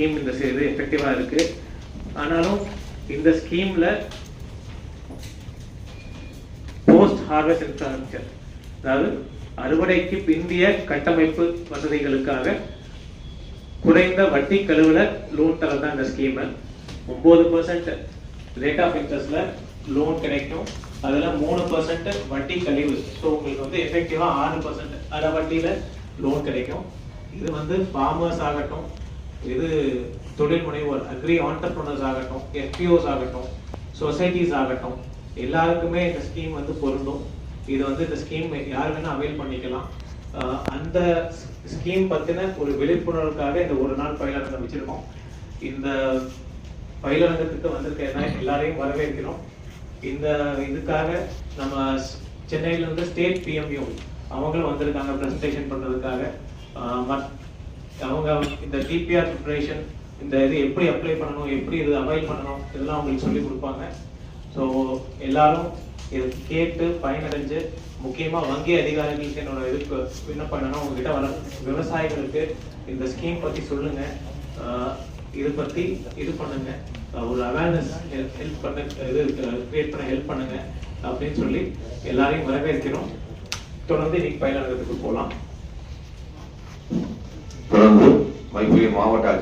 Scheme இந்த இது எஃபெக்டிவாக இருக்கு. ஆனாலும் இந்த ஸ்கீம்ல போஸ்ட் ஹார்வெஸ்ட் இன்ஃப்ராஸ்ட்ரக்சர் அதாவது அறுவடைக்கு பிந்திய கட்டமைப்பு வசதிகளுக்காக குறைந்த வட்டி கழுவுல லோன் தரது தான் இந்த ஸ்கீம் ஒன்பது பர்சன்ட் ரேட் ஆஃப் இன்ட்ரெஸ்ட்ல லோன் கிடைக்கும். அதில் மூணு பர்சன்ட் வட்டி கழிவு. ஸோ உங்களுக்கு வந்து எஃபெக்டிவா ஆறு பர்சன்ட் அரை வட்டியில லோன் கிடைக்கும். இது வந்து ஃபார்மர்ஸ் ஆகட்டும் இது தொழில் முனைவோர் அக்ரி ஆண்டர்பிரனர்ஸ் ஆகட்டும் எஃபிஓஸ் ஆகட்டும் சொசைட்டிஸ் ஆகட்டும் எல்லாருக்குமே இந்த ஸ்கீம் வந்து பொருந்தும். இது வந்து இந்த ஸ்கீம் யார் வேணா அவைல் பண்ணிக்கலாம். அந்த ஸ்கீம் பத்தின ஒரு விழிப்புணர்வுக்காக இந்த ஒரு நாள் பயிலரங்கம் வச்சிருக்கோம். இந்த பயிலரங்கத்துக்கு வந்திருக்க எல்லாரையும் வரவேற்கிறோம். இந்த இதுக்காக நம்ம சென்னையிலேருந்து சென்னையில இருந்து ஸ்டேட் பிஎம்யூ அவங்களும் வந்திருக்காங்க ப்ரெசன்டேஷன் பண்றதுக்காக. அவங்க இந்த டிபிஆர் ப்ரிப்பரேஷன் இந்த இது எப்படி அப்ளை பண்ணணும் எப்படி இது அவைல் பண்ணணும் இதெல்லாம் அவங்களுக்கு சொல்லி கொடுப்பாங்க. ஸோ எல்லாரும் இது கேட்டு பயனடைஞ்சு முக்கியமாக வங்கி அதிகாரிகளுக்கு என்னோட இதுக்கு விண்ணப்பம் என்னன்னா உங்ககிட்ட வர விவசாயிகளுக்கு இந்த ஸ்கீம் பற்றி சொல்லுங்க. இது பற்றி இது பண்ணுங்க. ஒரு அவேர்னஸ் ஹெல்ப் பண்ண இது கிரியேட் பண்ண ஹெல்ப் பண்ணுங்க. அப்படின்னு சொல்லி எல்லாரையும் வரவேற்கிறோம். தொடர்ந்து இன்னைக்கு பயிலரங்கத்துக்கு போகலாம். தொடர்ந்து மைக்குரிய மாவட்ட ஆட்சியர்